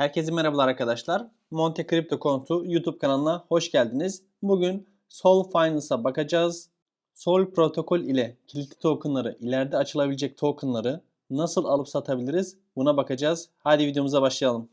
Herkese merhabalar arkadaşlar. Monte Crypto Kontu YouTube kanalına hoş geldiniz. Bugün Sol Finance'a bakacağız. Sol protokol ile kilitli tokenları, ileride açılabilecek tokenları nasıl alıp satabiliriz? Buna bakacağız. Hadi videomuza başlayalım.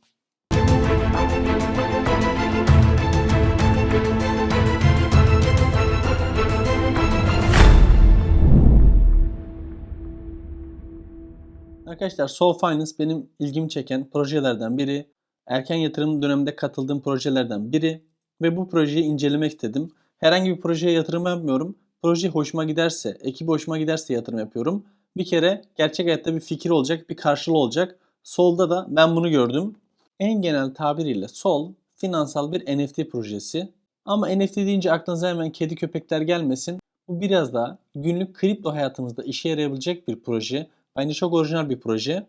Arkadaşlar Sol Finance benim ilgimi çeken projelerden biri. Erken yatırım döneminde katıldığım projelerden biri ve bu projeyi incelemek istedim. Herhangi bir projeye yatırım yapmıyorum. Proje hoşuma giderse, ekibi hoşuma giderse yatırım yapıyorum. Bir kere gerçek hayatta bir fikir olacak, bir karşılığı olacak. Sol'da da ben bunu gördüm. En genel tabiriyle Sol finansal bir NFT projesi. Ama NFT deyince aklınıza hemen kedi köpekler gelmesin. Bu biraz daha günlük kripto hayatımızda işe yarayabilecek bir proje. Bence çok orijinal bir proje.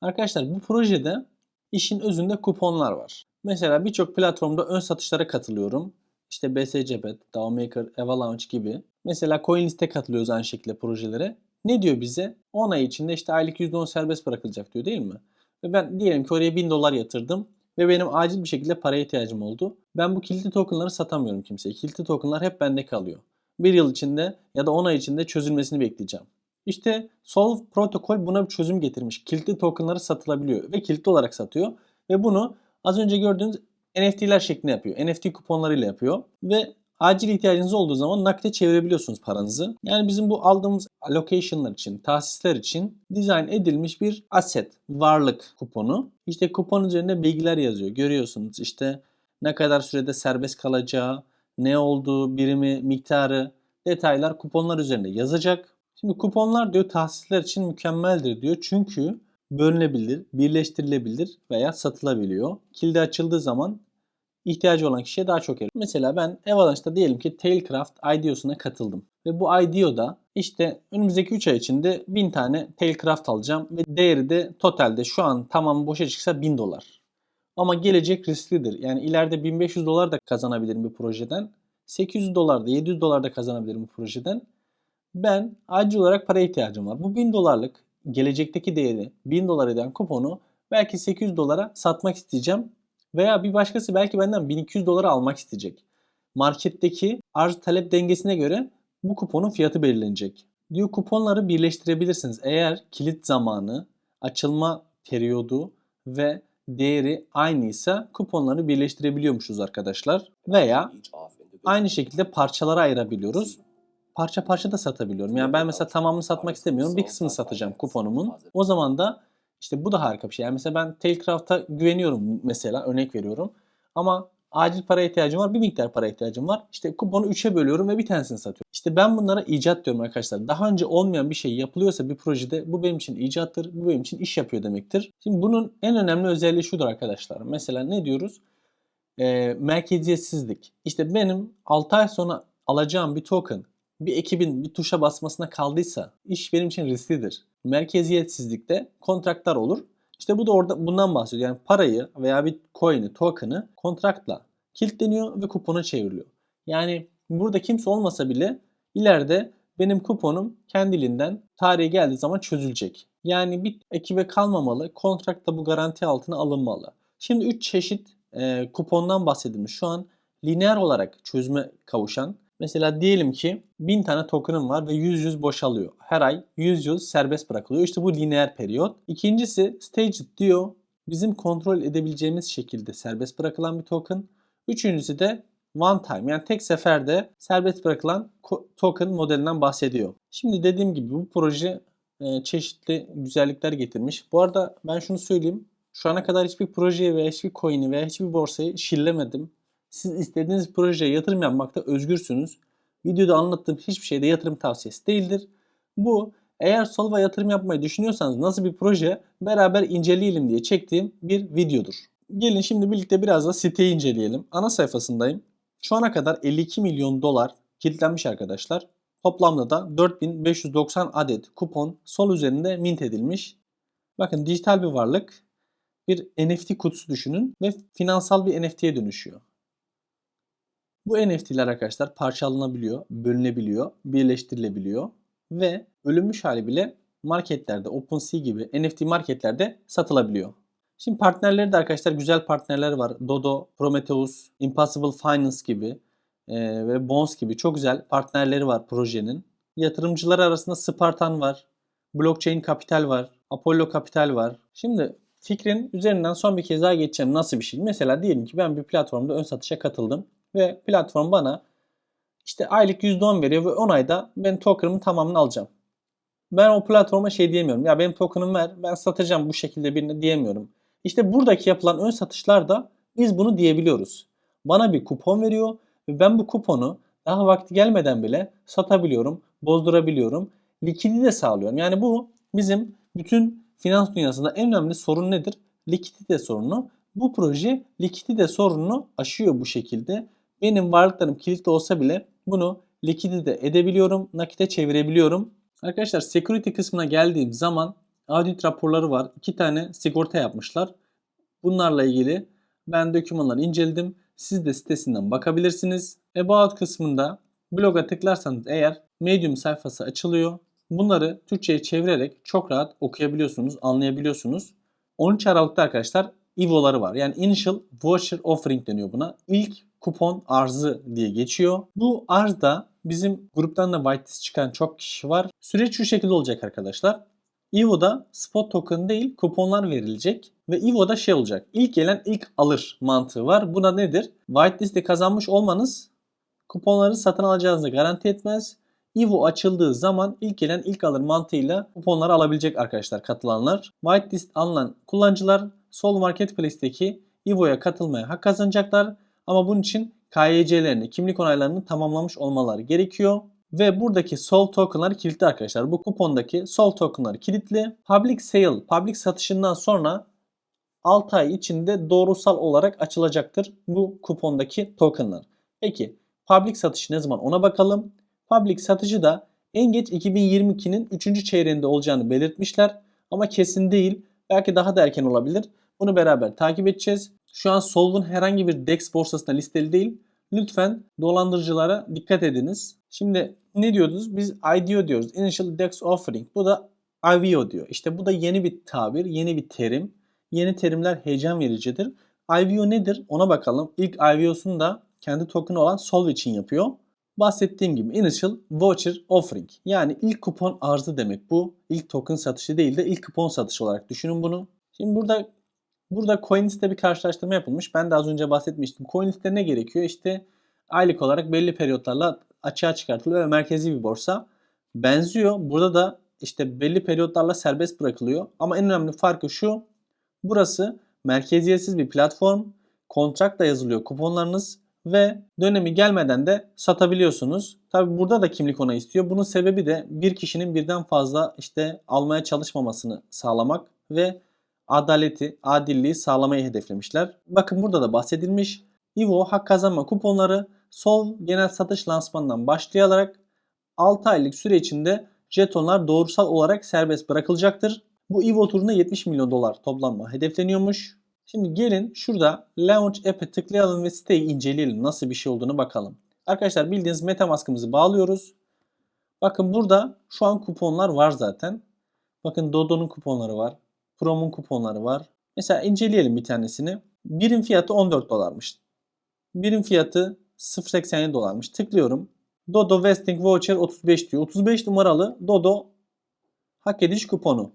Arkadaşlar bu projede işin özünde kuponlar var. Mesela birçok platformda ön satışlara katılıyorum. İşte BSCBet, DAOmaker, Avalanche gibi. Mesela CoinList'e katılıyoruz aynı şekilde projelere. Ne diyor bize? 10 ay içinde işte aylık %10 serbest bırakılacak diyor değil mi? Ve ben diyelim ki oraya 1000 dolar yatırdım ve benim acil bir şekilde paraya ihtiyacım oldu. Ben bu kilitli tokenları satamıyorum kimseye. Kilitli tokenlar hep bende kalıyor. Bir yıl içinde ya da 10 ay içinde çözülmesini bekleyeceğim. İşte Solve protokol buna bir çözüm getirmiş. Kilitli tokenları satılabiliyor ve kilitli olarak satıyor. Ve bunu az önce gördüğünüz NFT'ler şeklinde yapıyor. NFT kuponlarıyla yapıyor. Ve acil ihtiyacınız olduğu zaman nakde çevirebiliyorsunuz paranızı. Yani bizim bu aldığımız allocation'lar için, tahsisler için dizayn edilmiş bir asset, varlık kuponu. İşte kupon üzerinde bilgiler yazıyor. Görüyorsunuz işte ne kadar sürede serbest kalacağı, ne olduğu, birimi, miktarı, detaylar kuponlar üzerinde yazacak. Şimdi kuponlar diyor tahsisler için mükemmeldir diyor. Çünkü bölünebilir, birleştirilebilir veya satılabiliyor. Kilidi açıldığı zaman ihtiyacı olan kişiye daha çok verir. Mesela ben Avalanche'da diyelim ki Tailcraft IDO'suna katıldım. Ve bu IDO'da işte önümüzdeki 3 ay içinde 1000 tane Tailcraft alacağım ve değeri de totalde şu an tamam boşa çıksa 1000 dolar. Ama gelecek risklidir. Yani ileride 1500 dolar da kazanabilirim bir projeden. 800 dolar da 700 dolar da kazanabilirim bu projeden. Ben acil olarak para ihtiyacım var. Bu 1000 dolarlık gelecekteki değeri 1000 dolar eden kuponu belki 800 dolara satmak isteyeceğim. Veya bir başkası belki benden 1200 dolara almak isteyecek. Marketteki arz talep dengesine göre bu kuponun fiyatı belirlenecek. Diyor kuponları birleştirebilirsiniz. Eğer kilit zamanı, açılma periyodu ve değeri aynıysa kuponları birleştirebiliyormuşuz arkadaşlar. Veya aynı şekilde parçalara ayırabiliyoruz parça parça da satabiliyorum. Yani ben mesela tamamını satmak istemiyorum. Bir kısmını satacağım kuponumun. O zaman da işte bu da harika bir şey. Yani mesela ben Tailcraft'a güveniyorum mesela örnek veriyorum. Ama acil para ihtiyacım var. Bir miktar para ihtiyacım var. İşte kuponu 3'e bölüyorum ve bir tanesini satıyorum. İşte ben bunlara icat diyorum arkadaşlar. Daha önce olmayan bir şey yapılıyorsa bir projede bu benim için icattır. Bu benim için iş yapıyor demektir. Şimdi bunun en önemli özelliği şudur arkadaşlar. Mesela ne diyoruz? Ee, merkeziyetsizlik. İşte benim 6 ay sonra alacağım bir token bir ekibin bir tuşa basmasına kaldıysa iş benim için risklidir. Merkeziyetsizlikte kontratlar olur. İşte bu da orada bundan bahsediyor. Yani parayı veya bir coin'i, token'ı kontraktla kilitleniyor ve kupona çevriliyor. Yani burada kimse olmasa bile ileride benim kuponum kendiliğinden tarihe geldiği zaman çözülecek. Yani bir ekibe kalmamalı, kontrakta bu garanti altına alınmalı. Şimdi 3 çeşit e, kupondan bahsedilmiş. Şu an lineer olarak çözüme kavuşan Mesela diyelim ki 1000 tane token'ım var ve 100 100 boşalıyor. Her ay 100 100 serbest bırakılıyor. İşte bu lineer periyot. İkincisi staged diyor. Bizim kontrol edebileceğimiz şekilde serbest bırakılan bir token. Üçüncüsü de one time yani tek seferde serbest bırakılan token modelinden bahsediyor. Şimdi dediğim gibi bu proje e, çeşitli güzellikler getirmiş. Bu arada ben şunu söyleyeyim. Şu ana kadar hiçbir projeye veya hiçbir coin'i veya hiçbir borsayı şillemedim. Siz istediğiniz projeye yatırım yapmakta özgürsünüz. Videoda anlattığım hiçbir şeyde yatırım tavsiyesi değildir. Bu eğer Solva yatırım yapmayı düşünüyorsanız nasıl bir proje beraber inceleyelim diye çektiğim bir videodur. Gelin şimdi birlikte biraz da siteyi inceleyelim. Ana sayfasındayım. Şu ana kadar 52 milyon dolar kilitlenmiş arkadaşlar. Toplamda da 4590 adet kupon sol üzerinde mint edilmiş. Bakın dijital bir varlık. Bir NFT kutusu düşünün ve finansal bir NFT'ye dönüşüyor. Bu NFT'ler arkadaşlar parçalanabiliyor, bölünebiliyor, birleştirilebiliyor ve ölünmüş hali bile marketlerde, OpenSea gibi NFT marketlerde satılabiliyor. Şimdi partnerleri de arkadaşlar güzel partnerler var. Dodo, Prometheus, Impossible Finance gibi e, ve Bonds gibi çok güzel partnerleri var projenin. Yatırımcılar arasında Spartan var. Blockchain Capital var. Apollo Capital var. Şimdi fikrin üzerinden son bir kez daha geçeceğim. Nasıl bir şey? Mesela diyelim ki ben bir platformda ön satışa katıldım ve platform bana işte aylık %10 veriyor ve 10 ayda ben token'ımın tamamını alacağım. Ben o platforma şey diyemiyorum. Ya benim token'ım ver ben satacağım bu şekilde birine diyemiyorum. İşte buradaki yapılan ön satışlarda biz bunu diyebiliyoruz. Bana bir kupon veriyor ve ben bu kuponu daha vakti gelmeden bile satabiliyorum, bozdurabiliyorum, likidite sağlıyorum. Yani bu bizim bütün finans dünyasında en önemli sorun nedir? Likidite sorunu. Bu proje likidite sorununu aşıyor bu şekilde. Benim varlıklarım kilitli olsa bile bunu likidite edebiliyorum, nakite çevirebiliyorum. Arkadaşlar security kısmına geldiğim zaman audit raporları var. İki tane sigorta yapmışlar. Bunlarla ilgili ben dokümanları inceledim. Siz de sitesinden bakabilirsiniz. About kısmında bloga tıklarsanız eğer Medium sayfası açılıyor. Bunları Türkçe'ye çevirerek çok rahat okuyabiliyorsunuz, anlayabiliyorsunuz. 13 Aralık'ta arkadaşlar IVO'ları var. Yani Initial Voucher Offering deniyor buna. İlk kupon arzı diye geçiyor. Bu arzda bizim gruptan da whitelist çıkan çok kişi var. Süreç şu şekilde olacak arkadaşlar. EVO'da spot token değil kuponlar verilecek ve EVO'da şey olacak. İlk gelen ilk alır mantığı var. Buna nedir? Whitelist'te kazanmış olmanız kuponları satın alacağınızı garanti etmez. EVO açıldığı zaman ilk gelen ilk alır mantığıyla kuponları alabilecek arkadaşlar katılanlar. Whitelist alınan kullanıcılar Sol Marketplace'teki EVO'ya katılmaya hak kazanacaklar. Ama bunun için KYC'lerini, kimlik onaylarını tamamlamış olmaları gerekiyor. Ve buradaki sol tokenlar kilitli arkadaşlar. Bu kupondaki sol tokenlar kilitli. Public sale, public satışından sonra 6 ay içinde doğrusal olarak açılacaktır bu kupondaki tokenlar. Peki public satışı ne zaman ona bakalım. Public satıcı da en geç 2022'nin 3. çeyreğinde olacağını belirtmişler. Ama kesin değil. Belki daha da erken olabilir. Bunu beraber takip edeceğiz. Şu an Solv'un herhangi bir DEX borsasında listeli değil. Lütfen dolandırıcılara dikkat ediniz. Şimdi ne diyordunuz? Biz IDO diyoruz. Initial DEX Offering. Bu da IVO diyor. İşte bu da yeni bir tabir, yeni bir terim. Yeni terimler heyecan vericidir. IVO nedir? Ona bakalım. İlk IVO'sunu da kendi token olan Solv için yapıyor. Bahsettiğim gibi Initial Voucher Offering. Yani ilk kupon arzı demek bu. İlk token satışı değil de ilk kupon satışı olarak düşünün bunu. Şimdi burada Burada CoinList'te bir karşılaştırma yapılmış. Ben de az önce bahsetmiştim. CoinList'te ne gerekiyor? İşte aylık olarak belli periyotlarla açığa çıkartılıyor ve merkezi bir borsa. Benziyor. Burada da işte belli periyotlarla serbest bırakılıyor. Ama en önemli farkı şu. Burası merkeziyetsiz bir platform. Kontrakta yazılıyor kuponlarınız ve dönemi gelmeden de satabiliyorsunuz. Tabi burada da kimlik ona istiyor. Bunun sebebi de bir kişinin birden fazla işte almaya çalışmamasını sağlamak ve adaleti, adilliği sağlamayı hedeflemişler. Bakın burada da bahsedilmiş. Ivo hak kazanma kuponları Sol genel satış lansmanından başlayarak 6 aylık süre içinde jetonlar doğrusal olarak serbest bırakılacaktır. Bu Ivo turunda 70 milyon dolar toplanma hedefleniyormuş. Şimdi gelin şurada Launch App'e tıklayalım ve siteyi inceleyelim. Nasıl bir şey olduğunu bakalım. Arkadaşlar bildiğiniz Metamask'ımızı bağlıyoruz. Bakın burada şu an kuponlar var zaten. Bakın Dodo'nun kuponları var. Prom'un kuponları var. Mesela inceleyelim bir tanesini. Birim fiyatı 14 dolarmış. Birim fiyatı 0.87 dolarmış. Tıklıyorum. Dodo Vesting Voucher 35 diyor. 35 numaralı Dodo hak ediş kuponu.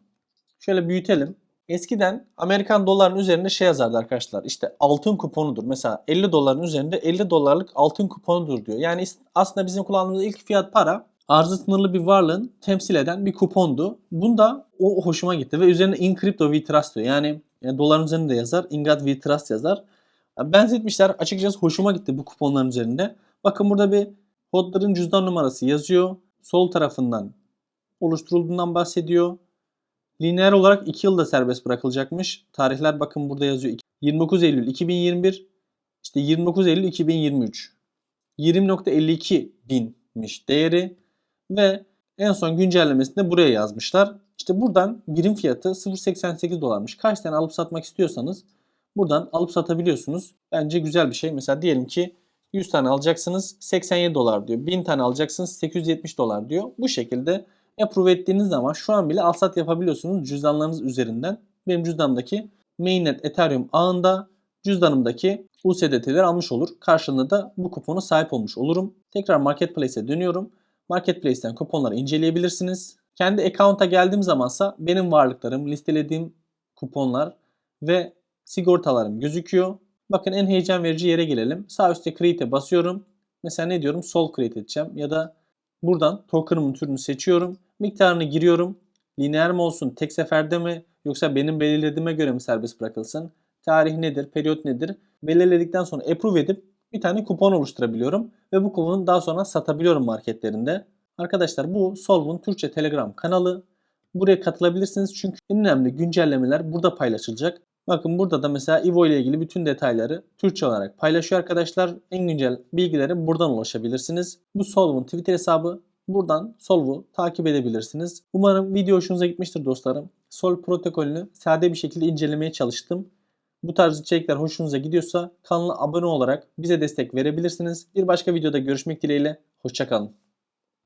Şöyle büyütelim. Eskiden Amerikan doların üzerinde şey yazardı arkadaşlar. İşte altın kuponudur. Mesela 50 doların üzerinde 50 dolarlık altın kuponudur diyor. Yani aslında bizim kullandığımız ilk fiyat para arzı sınırlı bir varlığın temsil eden bir kupondu. Bunda o hoşuma gitti ve üzerine in crypto we trust diyor. Yani, yani doların üzerinde yazar, in God we trust yazar. Benzetmişler. Açıkçası hoşuma gitti bu kuponların üzerinde. Bakın burada bir hodların cüzdan numarası yazıyor. Sol tarafından oluşturulduğundan bahsediyor. Lineer olarak 2 yılda serbest bırakılacakmış. Tarihler bakın burada yazıyor. 29 Eylül 2021 işte 29 Eylül 2023 20.52 binmiş değeri ve en son güncellemesinde buraya yazmışlar. İşte buradan birim fiyatı 0.88 dolarmış. Kaç tane alıp satmak istiyorsanız buradan alıp satabiliyorsunuz. Bence güzel bir şey. Mesela diyelim ki 100 tane alacaksınız 87 dolar diyor. 1000 tane alacaksınız 870 dolar diyor. Bu şekilde approve ettiğiniz zaman şu an bile alsat yapabiliyorsunuz cüzdanlarınız üzerinden. Benim cüzdanımdaki Mainnet Ethereum ağında cüzdanımdaki USDT'leri almış olur. Karşılığında da bu kupona sahip olmuş olurum. Tekrar Marketplace'e dönüyorum. Marketplace'ten kuponları inceleyebilirsiniz. Kendi account'a geldiğim zamansa benim varlıklarım, listelediğim kuponlar ve sigortalarım gözüküyor. Bakın en heyecan verici yere gelelim. Sağ üstte create'e basıyorum. Mesela ne diyorum? Sol create edeceğim ya da buradan token'ımın türünü seçiyorum. Miktarını giriyorum. Lineer mi olsun, tek seferde mi yoksa benim belirlediğime göre mi serbest bırakılsın? Tarih nedir, periyot nedir? Belirledikten sonra approve edip bir tane kupon oluşturabiliyorum ve bu kuponu daha sonra satabiliyorum marketlerinde. Arkadaşlar bu Solv'un Türkçe Telegram kanalı. Buraya katılabilirsiniz çünkü en önemli güncellemeler burada paylaşılacak. Bakın burada da mesela Evo ile ilgili bütün detayları Türkçe olarak paylaşıyor arkadaşlar. En güncel bilgileri buradan ulaşabilirsiniz. Bu Solv'un Twitter hesabı. Buradan Solv'u takip edebilirsiniz. Umarım video hoşunuza gitmiştir dostlarım. Sol protokolünü sade bir şekilde incelemeye çalıştım. Bu tarz içerikler hoşunuza gidiyorsa kanala abone olarak bize destek verebilirsiniz. Bir başka videoda görüşmek dileğiyle. Hoşçakalın.